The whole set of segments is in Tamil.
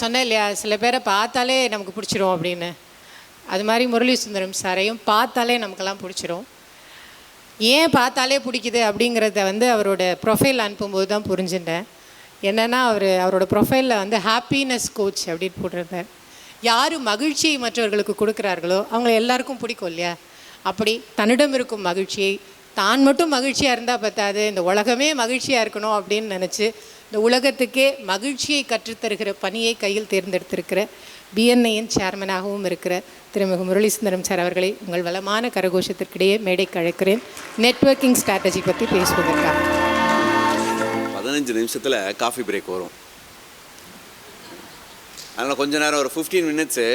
நான் சொன்னேன் இல்லையா சில பேரை பார்த்தாலே நமக்கு பிடிச்சிரும் அப்படின்னு. அது மாதிரி முரளி சுந்தரம் சாரையும் பார்த்தாலே நமக்கெல்லாம் பிடிச்சிரும். ஏன் பார்த்தாலே பிடிக்குது அப்படிங்கிறத வந்து அவரோட ப்ரொஃபைல் அனுப்பும்போது தான் புரிஞ்சுட்டேன். என்னென்னா அவர் அவரோட ப்ரொஃபைலில் வந்து ஹாப்பினஸ் கோச் அப்படின்னு போட்டிருந்தார். யார் மகிழ்ச்சியை மற்றவர்களுக்கு கொடுக்குறார்களோ அவங்களை எல்லாருக்கும் பிடிக்கும் இல்லையா? அப்படி தன்னிடம் இருக்கும் மகிழ்ச்சியை தான் மட்டும் மகிழ்ச்சியாக இருந்தால் பத்தாது இந்த உலகமே மகிழ்ச்சியாக இருக்கணும் அப்படின்னு நினச்சி இந்த உலகத்துக்கே மகிழ்ச்சியை கற்றுத்தருகிற பணியை கையில் தேர்ந்தெடுத்திருக்கிற பிஎன்ஐயின் சேர்மனாகவும் இருக்கிற திருமிகு முரளிசுந்தரம் சார் அவர்களை உங்கள் வளமான கரகோஷத்திற்கிடையே மேடைக்கு அழைக்கிறேன். நெட்வொர்க்கிங் ஸ்ட்ராட்டஜி பற்றி பேசுவதற்காக. பதினஞ்சு நிமிஷத்தில் காஃபி பிரேக் வரும். அதனால் கொஞ்ச நேரம் ஒரு ஃபிஃப்டீன் மினிட்ஸு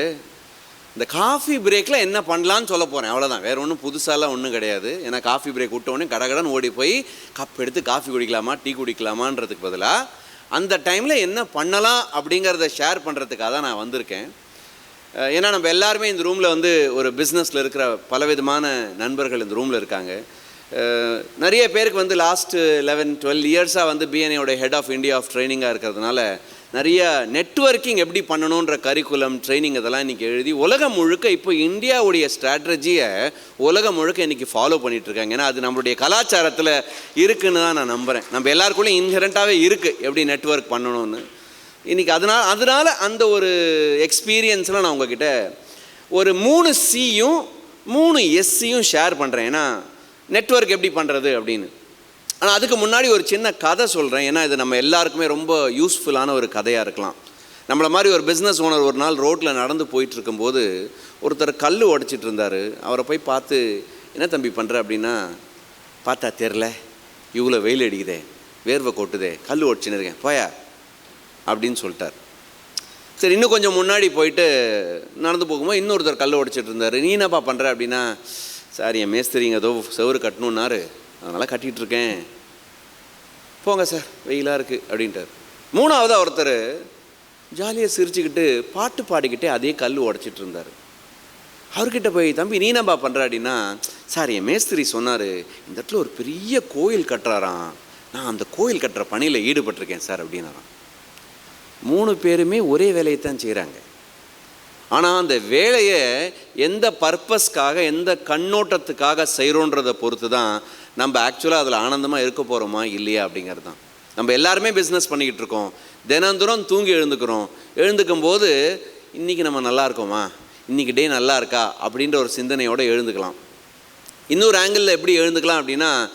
இந்த காஃபி பிரேக்கில் என்ன பண்ணலான்னு சொல்ல போகிறேன் அவ்வளோதான் வேறு ஒன்றும் புதுசாலாம் ஒன்றும் கிடையாது. ஏன்னா காஃபி பிரேக் விட்ட கடகடன் ஓடி போய் கப் எடுத்து காஃபி குடிக்கலாமா டீ குடிக்கலாமான்றதுக்கு பதிலாக அந்த டைமில் என்ன பண்ணலாம் அப்படிங்கிறத ஷேர் பண்ணுறதுக்காக தான் நான் வந்திருக்கேன். ஏன்னா நம்ம எல்லாருமே இந்த ரூமில் வந்து ஒரு பிஸ்னஸில் இருக்கிற பலவிதமான நண்பர்கள் இந்த ரூமில் இருக்காங்க. நிறைய பேருக்கு வந்து லாஸ்ட்டு லெவன் டுவெல் இயர்ஸாக வந்து பிஎன்ஏயோட ஹெட் ஆஃப் இந்தியா ஆஃப் ட்ரைனிங்காக இருக்கிறதுனால நிறைய நெட்வொர்க்கிங் எப்படி பண்ணணுன்ற கரிக்குலம் ட்ரைனிங் இதெல்லாம் இன்றைக்கி எழுதி உலகம் முழுக்க இப்போ இந்தியாவுடைய ஸ்ட்ராட்டஜியை உலகம் முழுக்க இன்றைக்கி ஃபாலோ பண்ணிகிட்ருக்காங்க ஏன்னா அது நம்மளுடைய கலாச்சாரத்தில் இருக்குன்னு தான் நான் நம்புகிறேன் நம்ம எல்லாருக்குள்ளேயும் இன்ஹெரண்ட்டாகவே இருக்குது எப்படி நெட்வொர்க் பண்ணணும்னு. இன்றைக்கி அதனால் அதனால் அந்த ஒரு எக்ஸ்பீரியன்ஸில் நான் உங்ககிட்ட ஒரு மூணு சியும் மூணு எஸ்சியும் ஷேர் பண்ணுறேன் ஏன்னா நெட்வொர்க் எப்படி பண்ணுறது அப்படின்னு. ஆனால் அதுக்கு முன்னாடி ஒரு சின்ன கதை சொல்கிறேன் ஏன்னா இது நம்ம எல்லாருக்குமே ரொம்ப யூஸ்ஃபுல்லான ஒரு கதையாக இருக்கலாம். நம்மளை மாதிரி ஒரு பிஸ்னஸ் ஓனர் ஒரு நாள் ரோட்டில் நடந்து போயிட்டு இருக்கும்போது ஒருத்தர் கல் உடச்சிட்டு இருந்தார். அவரை போய் பார்த்து என்ன தம்பி பண்ணுற அப்படின்னா பார்த்தா தெரில இவ்வளோ வெயில் அடிக்குதே. வேர்வை கொட்டுதே. கல் உடச்சின்னு இருக்கேன். போயா? அப்படின்னு சொல்லிட்டார். சரி இன்னும் கொஞ்சம் முன்னாடி போயிட்டு நடந்து போகும்போது இன்னொருத்தர் கல் உடைச்சிட்டு இருந்தார். நீ என்னப்பா பண்ணுற அப்படின்னா சார் என் மேஸ்திரிங்க ஏதோ செவரு கட்டணுன்னாரு அதனால் கட்டிகிட்டு இருக்கேன் போங்க சார் வெயிலாக இருக்குது அப்படின்ட்டார். மூணாவது ஒருத்தர் ஜாலியாக சிரிச்சுக்கிட்டு பாட்டு பாடிக்கிட்டே அதே கல் உடைச்சிட்டு இருந்தார் அவர்கிட்ட போய் தம்பி நீ நம்பா பண்ணுற அப்படின்னா சார் என் மேஸ்திரி சொன்னார் இந்த இடத்துல ஒரு பெரிய கோயில் கட்டுறாராம். நான் அந்த கோயில் கட்டுற பணியில் ஈடுபட்டிருக்கேன் சார் அப்படின்னாராம். மூணு பேருமே ஒரே வேலையை தான் செய்கிறாங்க ஆனால் அந்த வேலையை எந்த பர்பஸ்க்காக எந்த கண்ணோட்டத்துக்காக செய்கிறோன்றதை பொறுத்து தான் நம்ம ஆக்சுவலாக அதில் ஆனந்தமாக இருக்க போகிறோமா இல்லையா அப்படிங்கிறது தான் நம்ம எல்லாருமே பிஸ்னஸ் பண்ணிக்கிட்டு இருக்கோம். தினந்தூரம் தூங்கி எழுந்துக்கிறோம். எழுந்துக்கும் போது இன்றைக்கி நம்ம நல்லா இருக்கோமா? இன்றைக்கி டே நல்லா இருக்கா? அப்படின்ற ஒரு சிந்தனையோடு எழுந்துக்கலாம். இன்னொரு ஆங்கிளில் எப்படி எழுந்துக்கலாம் அப்படின்னா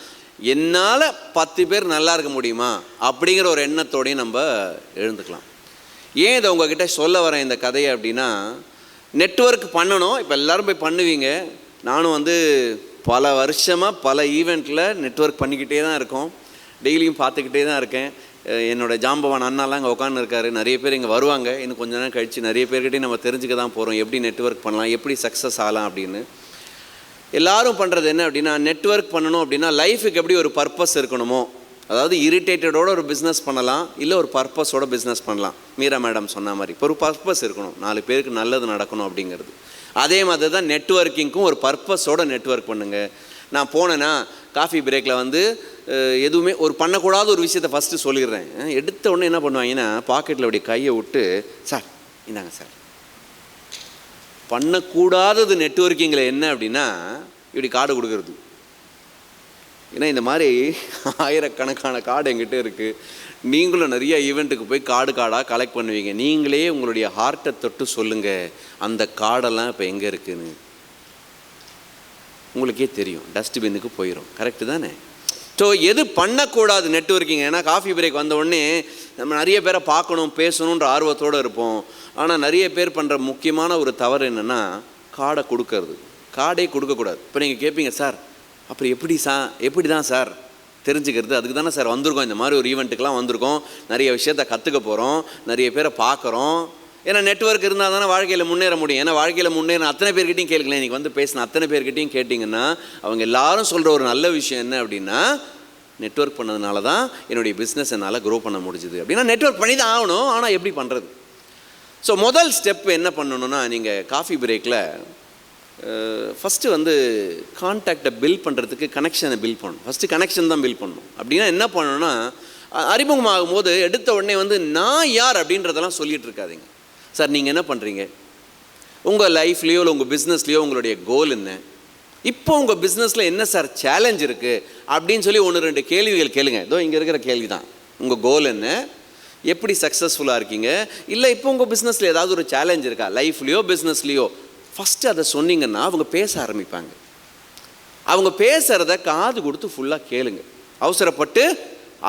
என்னால் பத்து பேர் நல்லா இருக்க முடியுமா? அப்படிங்கிற ஒரு எண்ணத்தோடையும் நம்ம எழுந்துக்கலாம். ஏன் இதை உங்ககிட்ட சொல்ல வரேன் இந்த கதையை அப்படின்னா நெட்வொர்க் பண்ணணும். இப்போ எல்லோரும் போய் பண்ணுவீங்க. நானும் வந்து பல வருஷமாக பல ஈவெண்ட்டில் நெட்வொர்க் பண்ணிக்கிட்டே தான் இருக்கோம். டெய்லியும் பார்த்துக்கிட்டே தான் இருக்கேன். என்னோடய என்னோட ஜாம்பவான் அண்ணாலாம் அங்கே உட்காந்துருக்காரு நிறைய பேர் இங்கே வருவாங்க. இன்னும் கொஞ்ச நேரம் கழித்து நிறைய பேர்கிட்டையும் நம்ம தெரிஞ்சுக்க தான் போகிறோம் எப்படி நெட்வொர்க் பண்ணலாம்? எப்படி சக்ஸஸ் ஆகலாம் அப்படின்னு. எல்லாரும் பண்ணுறது என்ன அப்படின்னா நெட்வொர்க் பண்ணணும் அப்படின்னா லைஃபுக்கு எப்படி ஒரு பர்பஸ் இருக்கணுமோ அதாவது இரிட்டேட்டடோட ஒரு பிஸ்னஸ் பண்ணலாம் இல்லை ஒரு பர்பஸோட பிஸ்னஸ் பண்ணலாம். மீரா மேடம் சொன்ன மாதிரி. இப்போ ஒரு பர்பஸ் இருக்கணும். நாலு பேருக்கு நல்லது நடக்கணும் அப்படிங்கிறது. அதே மாதிரி தான் நெட்வொர்க்கிங்க்கும் ஒரு பர்பஸோட நெட்ஒர்க் பண்ணுங்கள் நான் போனேன்னா காஃபி பிரேக்கில் வந்து எதுவுமே ஒரு பண்ணக்கூடாத ஒரு விஷயத்தை ஃபஸ்ட்டு சொல்லிடுறேன். எடுத்த உடனே என்ன பண்ணுவாங்கன்னா பாக்கெட்டில் அப்படி கையை விட்டு சார் இந்தாங்க சார். பண்ணக்கூடாதது நெட்வொர்க்கிங்கில் என்ன அப்படின்னா இப்படி கார்டு கொடுக்கறது. ஏன்னா இந்த மாதிரி ஆயிரக்கணக்கான கார்டு எங்கிட்ட இருக்குது நீங்களும் நிறைய ஈவெண்ட்டுக்கு போய் கார்டு கார்டாக கலெக்ட் பண்ணுவீங்க. நீங்களே உங்களுடைய ஹார்ட்டை தொட்டு சொல்லுங்கள் அந்த கார்டெல்லாம் இப்போ எங்கே இருக்குதுன்னு உங்களுக்கே தெரியும். டஸ்ட்பின்னுக்கு போயிடும் கரெக்டு தானே? ஸோ எது பண்ணக்கூடாது நெட்ஒர்க்கிங் ஏன்னா காஃபி பிரேக் வந்த உடனே நம்ம நிறைய பேரை பார்க்கணும் பேசணுன்ற ஆர்வத்தோடு இருப்போம். ஆனால் நிறைய பேர் பண்ணுற முக்கியமான ஒரு தவறு என்னென்னா கார்டை கொடுக்கறது. கார்டே கொடுக்கக்கூடாது. இப்போ நீங்கள் கேட்பீங்க சார் அப்புறம் எப்படி சா எப்படி தான் சார் தெரிஞ்சுக்கிறது? அதுக்கு தானே சார் வந்திருக்கோம். இந்த மாதிரி ஒரு ஈவெண்ட்டுக்கெலாம் வந்திருக்கோம். நிறைய விஷயத்த கற்றுக்க போகிறோம் நிறைய பேரை பார்க்குறோம். ஏன்னா நெட்வொர்க் இருந்தால் தானே வாழ்க்கையில் முன்னேற முடியும். ஏன்னா வாழ்க்கையில் முன்னேற அத்தனை பேர்கிட்டையும் கேட்கல இன்றைக்கி வந்து பேசின அத்தனை பேர்கிட்டையும் கேட்டிங்கன்னா அவங்க எல்லாரும் சொல்கிற ஒரு நல்ல விஷயம் என்ன அப்படின்னா நெட்ஒர்க் பண்ணதுனால தான் என்னுடைய பிஸ்னஸ் என்னால் க்ரோ பண்ண முடிஞ்சுது. அப்படின்னா நெட்ஒர்க் பண்ணி தான் ஆகணும். ஆனால் எப்படி பண்ணுறது ஸோ முதல் ஸ்டெப் என்ன பண்ணணும்னா நீங்கள் காஃபி பிரேக்கில் ஃபஸ்ட்டு வந்து கான்டாக்டை பில் பண்ணுறதுக்கு கனெக்ஷனை பில் பண்ணணும். ஃபஸ்ட்டு கனெக்ஷன் தான் பில் பண்ணணும். அப்படின்னா என்ன பண்ணணும்னா அ- அறிமுகமாகும் போது எடுத்த உடனே வந்து நான் யார் அப்படின்றதெல்லாம் சொல்லிகிட்டு இருக்காதிங்க. சார் நீங்கள் என்ன பண்ணுறீங்க உங்கள் லைஃப்லேயோ இல்லை உங்கள் பிஸ்னஸ்லேயோ உங்களுடைய கோல் என்ன? இப்போ உங்கள் பிஸ்னஸில் என்ன சார் சேலஞ்ச் இருக்குது அப்படின்னு சொல்லி ஒன்று ரெண்டு கேள்விகள் கேளுங்க. இதோ இங்கே இருக்கிற கேள்வி தான் உங்கள் கோல் என்ன? எப்படி சக்ஸஸ்ஃபுல்லாக இருக்கீங்க? இல்லை இப்போ உங்கள் பிஸ்னஸில் ஏதாவது ஒரு சேலஞ்ச் இருக்கா? லைஃப்லேயோ பிஸ்னஸ்லேயோ ஃபஸ்ட்டு அதை சொன்னீங்கன்னா அவங்க பேச ஆரம்பிப்பாங்க. அவங்க பேசுகிறத காது கொடுத்து ஃபுல்லாக கேளுங்க. அவசரப்பட்டு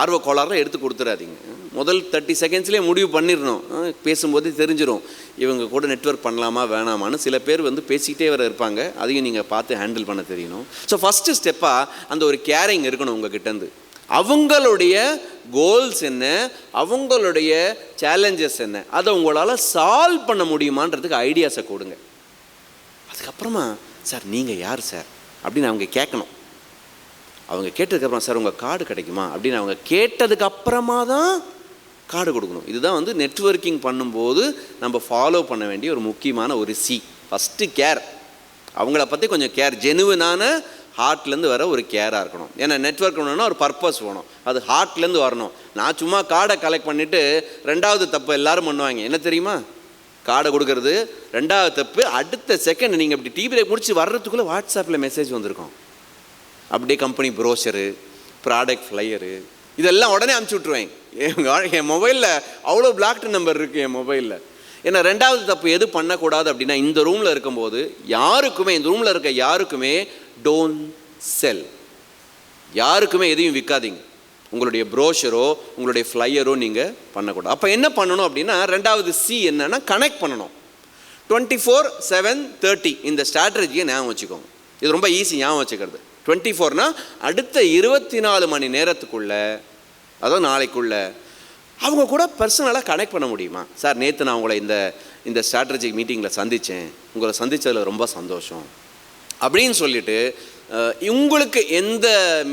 ஆர்வ கோளாறுலாம் எடுத்து கொடுத்துடாதீங்க முதல் தேர்ட்டி செகண்ட்ஸ்லேயே முடிவு பண்ணிடணும். பேசும்போதே பேசும்போது தெரிஞ்சிடும் இவங்க கூட நெட்ஒர்க் பண்ணலாமா வேணாமான்னு சில பேர் வந்து பேசிக்கிட்டே வர இருப்பாங்க. அதையும் நீங்கள் பார்த்து ஹேண்டில் பண்ண தெரியணும். ஸோ ஃபஸ்ட்டு ஸ்டெப்பாக அந்த ஒரு கேரிங் இருக்கணும் உங்கள் கிட்டேருந்து அவங்களுடைய கோல்ஸ் என்ன? அவங்களுடைய சேலஞ்சஸ் என்ன? அதை உங்களால் சால்வ் பண்ண முடியுமான்றதுக்கு ஐடியாஸை கொடுங்க. அதுக்கப்புறமா சார் நீங்கள் யார் சார்? அப்படின்னு அவங்க கேட்கணும். அவங்க கேட்டதுக்கப்புறம் சார் உங்கள் கார்டு கிடைக்குமா? அப்படின்னு அவங்க கேட்டதுக்கு அப்புறமா தான் கார்டு கொடுக்கணும். இதுதான் வந்து நெட்வொர்க்கிங் பண்ணும்போது நம்ம ஃபாலோ பண்ண வேண்டிய ஒரு முக்கியமான ஒரு சி ஃபஸ்ட்டு கேர் அவங்கள பற்றி கொஞ்சம் கேர் ஜெனுவனான ஹார்ட்லேருந்து வர ஒரு கேராக இருக்கணும். ஏன்னா நெட்வொர்க் வேணும்னா ஒரு பர்பஸ் வேணும். அது ஹார்ட்லேருந்து வரணும். நான் சும்மா கார்டை கலெக்ட் பண்ணிவிட்டு ரெண்டாவது தப்பு எல்லாரும் பண்ணுவாங்க. என்ன தெரியுமா? கார்டை கொடுக்கறது. ரெண்டாவது தப்பு அடுத்த செகண்ட் நீங்கள் இப்படி டீ பிரேக் முடிச்சு வர்றதுக்குள்ளே வாட்ஸ்அப்பில் மெசேஜ் வந்திருக்கோம். அப்படியே கம்பெனி ப்ரோஷரு ப்ராடக்ட் ஃப்ளையரு இதெல்லாம் உடனே அமுச்சு விட்ருவேன் என் என் மொபைலில் அவ்வளோ பிளாக்டு நம்பர் இருக்குது என் மொபைலில் ஏன்னா ரெண்டாவது தப்பு எது பண்ணக்கூடாது அப்படின்னா இந்த ரூமில் இருக்கும்போது யாருக்குமே இந்த ரூமில் இருக்க யாருக்குமே டோன்ட் செல் யாருக்குமே எதையும் விற்காதீங்க உங்களுடைய ப்ரோஷரோ உங்களுடைய ஃப்ளையரோ நீங்கள் பண்ணக்கூடாது. அப்போ என்ன பண்ணணும் அப்படின்னா ரெண்டாவது சி என்னன்னா கனெக்ட் பண்ணணும். டுவெண்ட்டி ஃபோர் செவன் தேர்ட்டி இந்த ஸ்ட்ராட்டஜியை ஞாபகம் வச்சுக்கோங்க. இது ரொம்ப ஈஸி ஞாபகம் வச்சுக்கிறது. டுவெண்ட்டி ஃபோர்னால் அடுத்த இருபத்தி நாலு மணி நேரத்துக்குள்ள அதாவது நாளைக்குள்ள அவங்க கூட பர்சனலாக கனெக்ட் பண்ண முடியுமா? சார் நேற்று நான் உங்களை இந்த இந்த ஸ்ட்ராட்டஜிக் மீட்டிங்கில் சந்தித்தேன் உங்களை சந்தித்ததில் ரொம்ப சந்தோஷம். அப்படின்னு சொல்லிட்டு உங்களுக்கு எந்த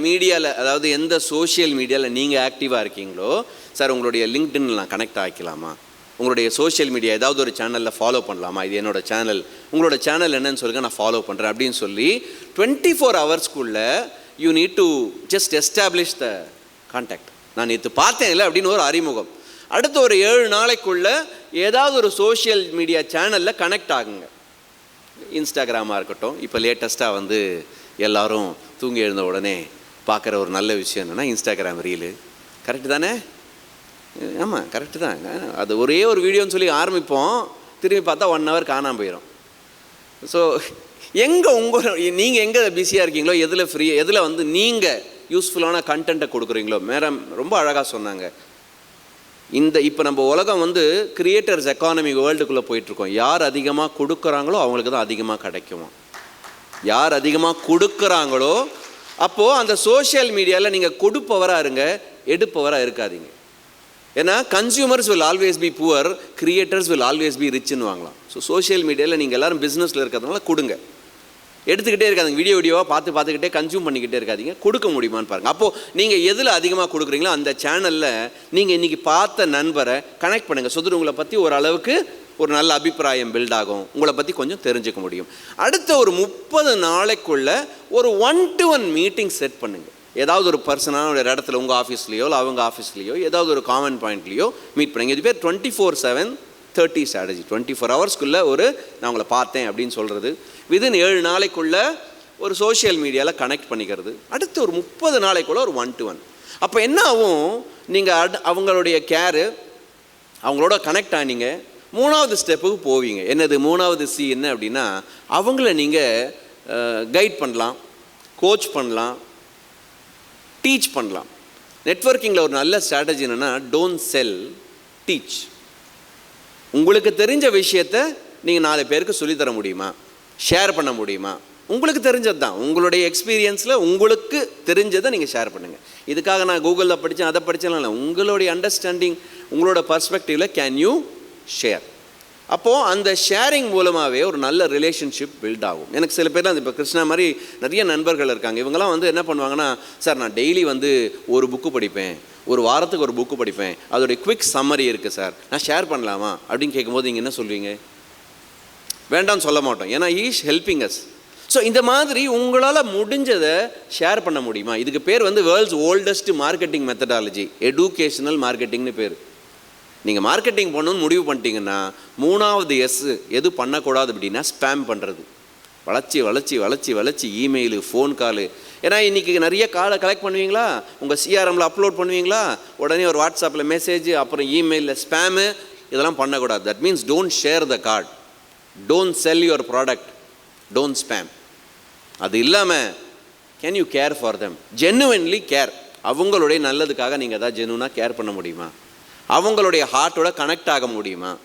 மீடியாவில் அதாவது எந்த சோஷியல் மீடியாவில் நீங்கள் ஆக்டிவாக இருக்கீங்களோ சார் உங்களுடைய லிங்க்டின்ல நான் கனெக்ட் ஆகிக்கலாமா உங்களுடைய சோஷியல் மீடியா ஏதாவது ஒரு சேனலில் ஃபாலோ பண்ணலாமா? இது என்னோட சேனல் உங்களோட சேனல் என்னன்னு சொல்லுங்க நான் ஃபாலோ பண்ணுறேன் அப்படின்னு சொல்லி twenty four ஹவர்ஸ்க்குள்ள you need to just establish the contact நான் நேற்று பார்த்தேன் இல்லை அப்படின்னு ஒரு அறிமுகம். அடுத்த ஒரு ஏழு நாளைக்குள்ள ஏதாவது ஒரு சோஷியல் மீடியா சேனலில் கனெக்ட் ஆகுங்க. இன்ஸ்டாகிராமாக இருக்கட்டும் இப்போ லேட்டஸ்ட்டாக வந்து எல்லாரும் தூங்கி எழுந்த உடனே பார்க்குற ஒரு நல்ல விஷயம் என்னென்னா இன்ஸ்டாகிராம் ரீலு கரெக்டு தானே? ஆமாம் கரெக்டு தான். அது ஒரே ஒரு வீடியோன்னு சொல்லி ஆரம்பிப்போம். திரும்பி பார்த்தா ஒன் ஹவர் காணாமல் போயிடும் ஸோ எங்கே உங்கள் நீங்கள் எங்கே பிஸியாக இருக்கீங்களோ எதில் ஃப்ரீ எதில் வந்து நீங்கள் யூஸ்ஃபுல்லான கண்டென்ட்டை கொடுக்குறீங்களோ மேடம் ரொம்ப அழகாக சொன்னாங்க. இந்த இப்போ நம்ம உலகம் வந்து கிரியேட்டர்ஸ் எக்கானமி வேர்ல்டுக்குள்ளே போயிட்டுருக்கோம் யார் அதிகமாக கொடுக்குறாங்களோ அவங்களுக்கு தான் அதிகமாக கிடைக்குமா யார் அதிகமாக கொடுக்குறாங்களோ அப்போது அந்த சோஷியல் மீடியாவில் நீங்கள் கொடுப்பவராக இருங்க எடுப்பவராக இருக்காதீங்க. ஏன்னா consumers will always be poor creators will always be ரிச்னு வாங்கலாம். ஸோ சோஷியல் மீடியாவில் நீங்கள் எல்லோரும் பிஸ்னஸில் இருக்கிறதுனால கொடுங்க. எடுத்துக்கிட்டே இருக்காதுங்க வீடியோ வீடியோவாக பார்த்து பார்த்துக்கிட்டே கன்சியூம் பண்ணிக்கிட்டே இருக்காதீங்க கொடுக்க முடியுமான்னு பாருங்கள் அப்போது நீங்கள் எதில் அதிகமாக கொடுக்குறீங்களோ அந்த சேனலில் நீங்கள் இன்றைக்கி பார்த்த நண்பரை கனெக்ட் பண்ணுங்கள் சுதர் உங்களை பற்றி ஓரளவுக்கு ஒரு நல்ல அபிப்பிராயம் பில்ட் ஆகும். உங்களை பற்றி கொஞ்சம் தெரிஞ்சுக்க முடியும். அடுத்த ஒரு முப்பது நாளைக்குள்ள ஒரு one to one meeting set பண்ணுங்கள் ஏதாவது ஒரு பர்சனான ஒரு இடத்துல உங்கள் ஆஃபீஸ்லேயோ இல்லை அவங்க ஆஃபீஸ்லேயோ ஏதாவது ஒரு காமன் பாயிண்ட்லேயோ மீட் பண்ணுங்க. இது பேர் twenty four seven thirty strategy twenty four ஹவர்ஸ்க்குள்ளே ஒரு நான் உங்களை பார்த்தேன் அப்படின்னு சொல்கிறது விதின் ஏழு நாளைக்குள்ள ஒரு சோஷியல் மீடியாவில் கனெக்ட் பண்ணிக்கிறது. அடுத்து ஒரு முப்பது நாளைக்குள்ள ஒரு ஒன் டு ஒன் அப்போ என்ன ஆகும்? நீங்கள் அட் அவங்களுடைய கேரு அவங்களோட கனெக்ட் ஆனீங்க. மூணாவது ஸ்டெப்புக்கு போவீங்க. என்னது மூணாவது சி என்ன அப்படின்னா அவங்கள நீங்கள் கைட் பண்ணலாம் கோச் பண்ணலாம் டீச் பண்ணலாம். நெட்வொர்க்கிங்கில் ஒரு நல்ல ஸ்ட்ராட்டஜி என்னென்னா டோன்ட் செல் டீச் உங்களுக்கு தெரிஞ்ச விஷயத்த நீங்கள் நாலு பேருக்கு சொல்லித்தர முடியுமா? ஷேர் பண்ண முடியுமா? உங்களுக்கு தெரிஞ்சது தான் உங்களுடைய எக்ஸ்பீரியன்ஸில் உங்களுக்கு தெரிஞ்சதை நீங்கள் ஷேர் பண்ணுங்கள் இதுக்காக நான் கூகுளில் படித்தேன் அதை படித்தேன் இல்லை. உங்களுடைய அண்டர்ஸ்டாண்டிங் உங்களோட பர்ஸ்பெக்டிவில் கேன் யூ ஷேர் அப்போது அந்த ஷேரிங் மூலமாகவே ஒரு நல்ல ரிலேஷன்ஷிப் பில்ட் ஆகும். எனக்கு சில பேர்லாம் இப்போ கிருஷ்ணா மாதிரி நிறைய நண்பர்கள் இருக்காங்க. இவங்கெல்லாம் வந்து என்ன பண்ணுவாங்கன்னா சார் நான் டெய்லி வந்து ஒரு புக்கு படிப்பேன். ஒரு வாரத்துக்கு ஒரு புக்கு படிப்பேன். அதோடைய குவிக் சம்மரி இருக்குது சார். நான் ஷேர் பண்ணலாமா? அப்படின்னு கேட்கும்போது நீங்கள் என்ன சொல்வீங்க வேண்டாம்னு சொல்ல மாட்டோம். ஏன்னா ஈஸ் ஹெல்பிங் அஸ் ஸோ இந்த மாதிரி உங்களால் முடிஞ்சதை ஷேர் பண்ண முடியுமா? இதுக்கு பேர் வந்து world's oldest marketing methodology educational மார்க்கெட்டிங்னு பேர். நீங்கள் மார்க்கெட்டிங் பண்ணணும்னு முடிவு பண்ணிட்டீங்கன்னா மூணாவது எஸ் எது பண்ணக்கூடாது அப்படின்னா ஸ்பேம் பண்ணுறது வளர்ச்சி வளர்ச்சி வளர்ச்சி வளர்ச்சி இமெயிலு ஃபோன் காலு ஏன்னா இன்றைக்கி நிறைய காலை கலெக்ட் பண்ணுவீங்களா? உங்கள் சிஆர்எம்ல அப்லோட் பண்ணுவீங்களா? உடனே ஒரு வாட்ஸ்அப்பில் மெசேஜ் அப்புறம் இமெயிலில் ஸ்பேமு இதெல்லாம் பண்ணக்கூடாது. That means don't share the card don't sell your product don't spam அது இல்லாமல் can you care for them genuinely care அவங்களுடைய நல்லதுக்காக நீங்கள் எதாவது ஜென்னுனாக கேர் பண்ண முடியுமா? அவங்களுடைய ஹார்ட்டோட கனெக்ட் ஆக முடியுமா?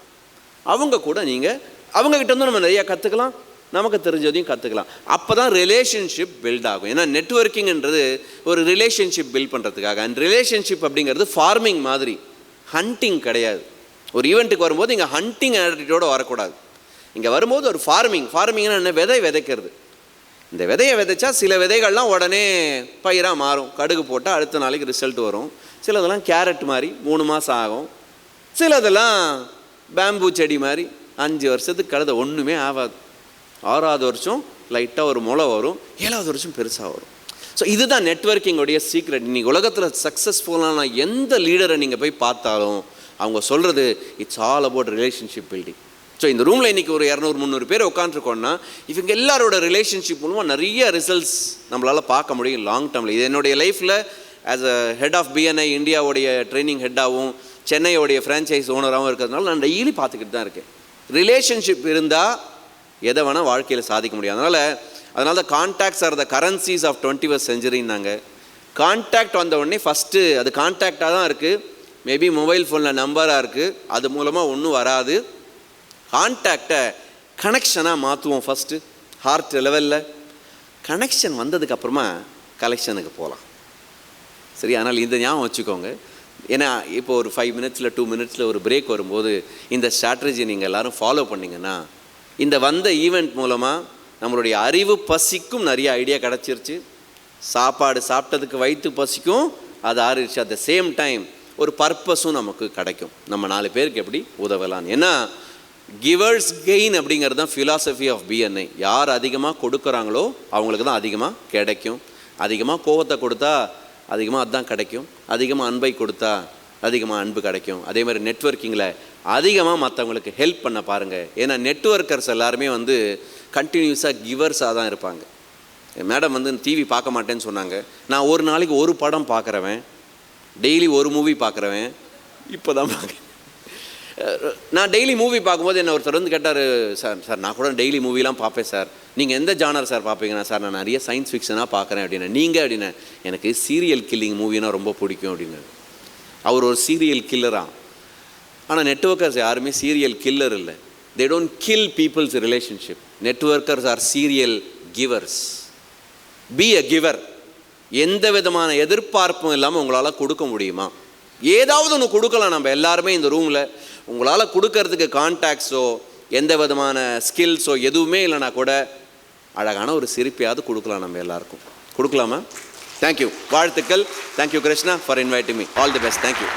அவங்க கூட நீங்கள் அவங்கக்கிட்ட இருந்து நம்ம நிறையா கற்றுக்கலாம் நமக்கு தெரிஞ்சதையும் கற்றுக்கலாம் அப்போ தான் ரிலேஷன்ஷிப் பில்ட் ஆகும். ஏன்னா நெட்ஒர்க்கிங்கிறது ஒரு ரிலேஷன்ஷிப் பில்ட் பண்ணுறதுக்காக அண்ட் ரிலேஷன்ஷிப் அப்படிங்கிறது ஃபார்மிங் மாதிரி. ஹண்டிங் கிடையாது. ஒரு ஈவெண்ட்டுக்கு வரும்போது இங்கே ஹண்டிங் ஆட்டிடியூட வரக்கூடாது. இங்கே வரும்போது ஒரு ஃபார்மிங் ஃபார்மிங்னா என்ன? விதை விதைக்கிறது. இந்த விதையை விதைச்சா சில விதைகள்லாம் உடனே பயிராக மாறும். கடுகு போட்டால் அடுத்த நாளைக்கு ரிசல்ட் வரும். சிலதெல்லாம் கேரட் மாதிரி மூணு மாதம் ஆகும். சிலதெல்லாம் பேம்பூ செடி மாதிரி அஞ்சு வருஷத்துக்கு கழுத ஒன்றுமே ஆகாது ஆறாவது வருஷம் லைட்டாக ஒரு முளை வரும். ஏழாவது வருஷம் பெருசாக வரும். ஸோ இதுதான் நெட்வொர்க்கிங்கோடைய சீக்ரெட் இன்றைக்கி உலகத்தில் சக்ஸஸ்ஃபுல்லான எந்த லீடரை நீங்கள் போய் பார்த்தாலும் அவங்க சொல்கிறது it's all about relationship building so இந்த ரூமில் இன்றைக்கி ஒரு இரநூறு முந்நூறு பேர் உட்காந்துருக்கோன்னா இவங்க எல்லாரோட ரிலேஷன்ஷிப் மூலமாக நிறைய ரிசல்ட்ஸ் நம்மளால் பார்க்க முடியும் லாங் டேர்மில் இது என்னுடைய லைஃப்பில் as a head of BNI இந்தியாவுடைய ட்ரைனிங் ஹெட்டாகவும் சென்னையோடைய ஃப்ரான்ச்சைஸ் ஓனராகவும் இருக்கிறதுனால நான் டெய்லி பார்த்துக்கிட்டு தான் இருக்கேன். ரிலேஷன்ஷிப் இருந்தால் எதை வேணால் வாழ்க்கையில் சாதிக்க முடியும். அதனால் அதனால தான் contacts are the currencies of twenty first செஞ்சுரின்னாங்க contact வந்த உடனே ஃபஸ்ட்டு அது கான்டாக்டாக தான் இருக்குது மேபி மொபைல் ஃபோனில் நம்பராக இருக்குது அது மூலமாக ஒன்றும் வராது. கான்டாக்டை கனெக்ஷனாக மாற்றுவோம் ஃபஸ்ட்டு ஹார்ட் லெவலில் கனெக்ஷன் வந்ததுக்கப்புறமா கலெக்ஷனுக்கு போகலாம் சரி அதனால் இந்த ஞாபகம் வச்சுக்கோங்க. ஏன்னா இப்போ ஒரு ஃபைவ் மினிட்ஸில் டூ மினிட்ஸில் ஒரு பிரேக் வரும்போது இந்த ஸ்ட்ராட்டஜி நீங்கள் எல்லாரும் ஃபாலோ பண்ணிங்கன்னா இந்த வந்த ஈவெண்ட் மூலமாக நம்மளுடைய அறிவு பசிக்கும் நிறைய ஐடியா கிடச்சிருச்சு. சாப்பாடு சாப்பிட்டதுக்கு வயிற்று பசிக்கும். அது ஆறிடுச்சு. அட் த சேம் டைம் ஒரு பர்பஸும் நமக்கு கிடைக்கும். நம்ம நாலு பேருக்கு எப்படி உதவலாம் ஏன்னா கிவர்ஸ் கெயின் அப்படிங்கிறது தான் ஃபிலாசபி ஆஃப் பிஎன்ஐ யார் அதிகமாக கொடுக்குறாங்களோ அவங்களுக்கு தான் அதிகமாக கிடைக்கும். அதிகமாக கோபத்தை கொடுத்தா அதிகமாக அதுதான் கிடைக்கும். அதிகமாக அன்பை கொடுத்தா அதிகமாக அன்பு கிடைக்கும். அதே மாதிரி நெட்வொர்க்கிங்கில் அதிகமாக மற்றவங்களுக்கு ஹெல்ப் பண்ண பாருங்கள் ஏன்னா நெட்வொர்க்கர்ஸ் எல்லாருமே வந்து கண்டினியூஸாக கிவர்ஸாக தான் இருப்பாங்க. மேடம் வந்து டிவி பார்க்க மாட்டேன்னு சொன்னாங்க. நான் ஒரு நாளைக்கு ஒரு படம் பார்க்குறவன் டெய்லி ஒரு மூவி பார்க்குறவன் இப்போ தான் பார்க்குறேன். நான் டெய்லி மூவி பார்க்கும்போது என்ன ஒருத்தர் வந்து கேட்டார் சார் சார் நான் கூட டெய்லி மூவிலாம் பார்ப்பேன் சார். நீங்கள் எந்த ஜானர் சார் பார்ப்பீங்கன்னா சார் நான் நிறைய சயின்ஸ் ஃபிக்ஷனாக பார்க்குறேன் அப்படின்னு. நீங்கள் அப்படின்னு. எனக்கு சீரியல் கில்லிங் மூவினா ரொம்ப பிடிக்கும் அப்படின்னு. அவர் ஒரு சீரியல் கில்லரா ஆனால் நெட்ஒர்க்கர்ஸ் யாருமே சீரியல் கில்லர் இல்லை. They don't kill peoples relationship networkers are serial givers be a giver எந்த விதமான எதிர்பார்ப்பும் இல்லாமல் உங்களால் கொடுக்க முடியுமா? ஏதாவது ஒன்று கொடுக்கலாம் நம்ம எல்லாருமே இந்த ரூமில் உங்களால் கொடுக்கறதுக்கு கான்டாக்ட்ஸோ எந்த விதமான ஸ்கில்ஸோ எதுவுமே இல்லைனா கூட அழகான ஒரு சிரிப்பையாவது கொடுக்கலாம் நம்ம எல்லாருக்கும். கொடுக்கலாமா? தேங்க்யூ வாழ்த்துக்கள். Thank you Krishna for inviting me all the best thank you